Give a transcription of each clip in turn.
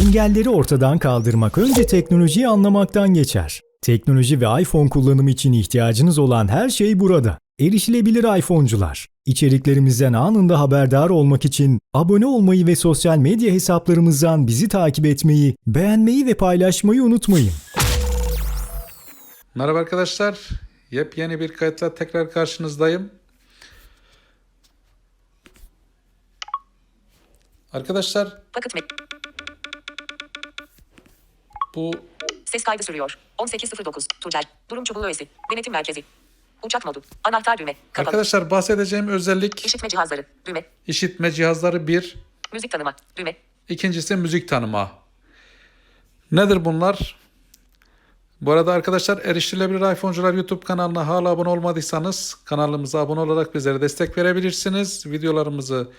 Engelleri ortadan kaldırmak önce teknolojiyi anlamaktan geçer. Teknoloji ve iPhone kullanımı için ihtiyacınız olan her şey burada. Erişilebilir iPhone'cular. İçeriklerimizden anında haberdar olmak için abone olmayı ve sosyal medya hesaplarımızdan bizi takip etmeyi, beğenmeyi ve paylaşmayı unutmayın. Merhaba arkadaşlar. Yepyeni bir kayıtla tekrar karşınızdayım. Arkadaşlar Paket met. Bu Ses kaydı sürüyor. 18.09. Tuncel. Durum çubuğu öğesi. Denetim merkezi. Uçak modu. Anahtar düğme. Kapalı. arkadaşlar bahsedeceğim özellik İşitme cihazları. Düğme. işitme cihazları bir, Müzik tanıma. Düğme. ikincisi müzik tanıma. Nedir bunlar? Bu arada arkadaşlar erişilebilir iPhone'cular YouTube kanalına hala abone olmadıysanız kanalımıza abone olarak bizlere destek verebilirsiniz. Videolarımızı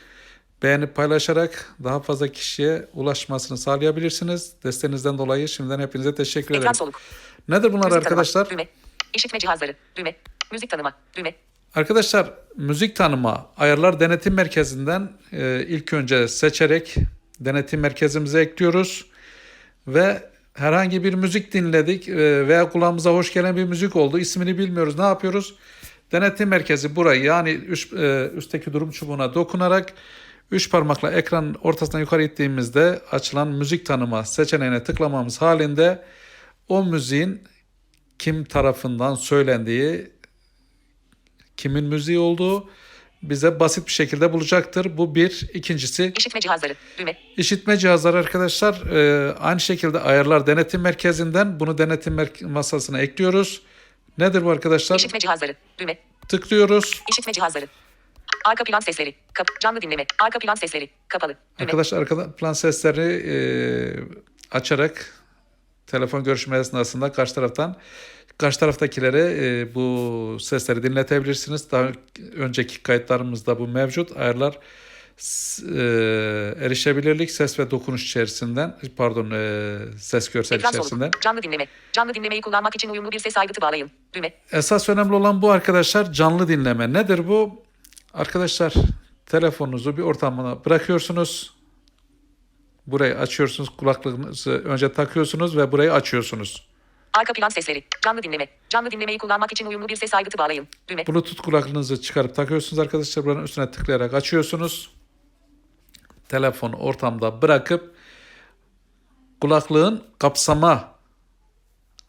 beğenip paylaşarak daha fazla kişiye ulaşmasını sağlayabilirsiniz. Desteğinizden dolayı şimdiden hepinize teşekkür Ekran ederim. soluk. Nedir bunlar Müzik arkadaşlar? Tanıma. Düğme. İşitme cihazları. Düğme. Müzik tanıma. Düğme. Arkadaşlar müzik tanıma ayarlar denetim merkezinden e, ilk önce seçerek denetim merkezimize ekliyoruz ve herhangi bir müzik dinledik e, veya kulağımıza hoş gelen bir müzik oldu ismini bilmiyoruz ne yapıyoruz? Denetim merkezi burayı yani üç, e, üstteki durum çubuğuna dokunarak üç parmakla ekranın ortasına yukarı ittiğimizde açılan müzik tanıma seçeneğine tıklamamız halinde o müziğin kim tarafından söylendiği kimin müziği olduğu bize basit bir şekilde bulacaktır. Bu bir. İkincisi İşitme cihazları. Düğme. işitme cihazları arkadaşlar e, aynı şekilde ayarlar denetim merkezinden bunu denetim merk- masasına ekliyoruz. Nedir bu arkadaşlar? İşitme cihazları. Düğme. Tıklıyoruz. İşitme cihazları. Arka plan sesleri. Kap canlı dinleme. Arka plan sesleri. Kapalı. Düğme. Arkadaşlar arka plan sesleri e, açarak telefon görüşme esnasında karşı taraftan karşı taraftakilere e, bu sesleri dinletebilirsiniz. Daha önceki kayıtlarımızda bu mevcut. Ayarlar e, erişebilirlik ses ve dokunuş içerisinden pardon e, ses görsel Ekran içerisinden. soluk. Canlı dinleme. Canlı dinlemeyi kullanmak için uyumlu bir ses aygıtı bağlayın. Düğme. Esas önemli olan bu arkadaşlar canlı dinleme. Nedir bu? Arkadaşlar telefonunuzu bir ortamına bırakıyorsunuz. Burayı açıyorsunuz. Kulaklığınızı önce takıyorsunuz ve burayı açıyorsunuz. Arka plan sesleri. Canlı dinleme. Canlı dinlemeyi kullanmak için uyumlu bir ses aygıtı bağlayın. Düğme. Bluetooth kulaklığınızı çıkarıp takıyorsunuz arkadaşlar. Buranın üstüne tıklayarak açıyorsunuz. Telefonu ortamda bırakıp kulaklığın kapsama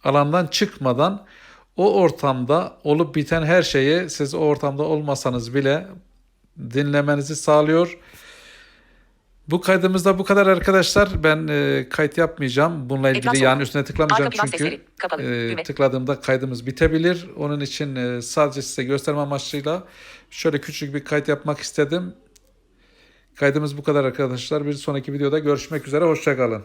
alandan çıkmadan o ortamda olup biten her şeyi siz o ortamda olmasanız bile dinlemenizi sağlıyor. Bu kaydımızda bu kadar arkadaşlar. Ben e, kayıt yapmayacağım. Bununla ilgili Ekran yani üstüne tıklamayacağım Arka çünkü e, tıkladığımda kaydımız bitebilir. Onun için e, sadece size gösterme amaçlıyla şöyle küçük bir kayıt yapmak istedim. Kaydımız bu kadar arkadaşlar. Bir sonraki videoda görüşmek üzere. Hoşçakalın.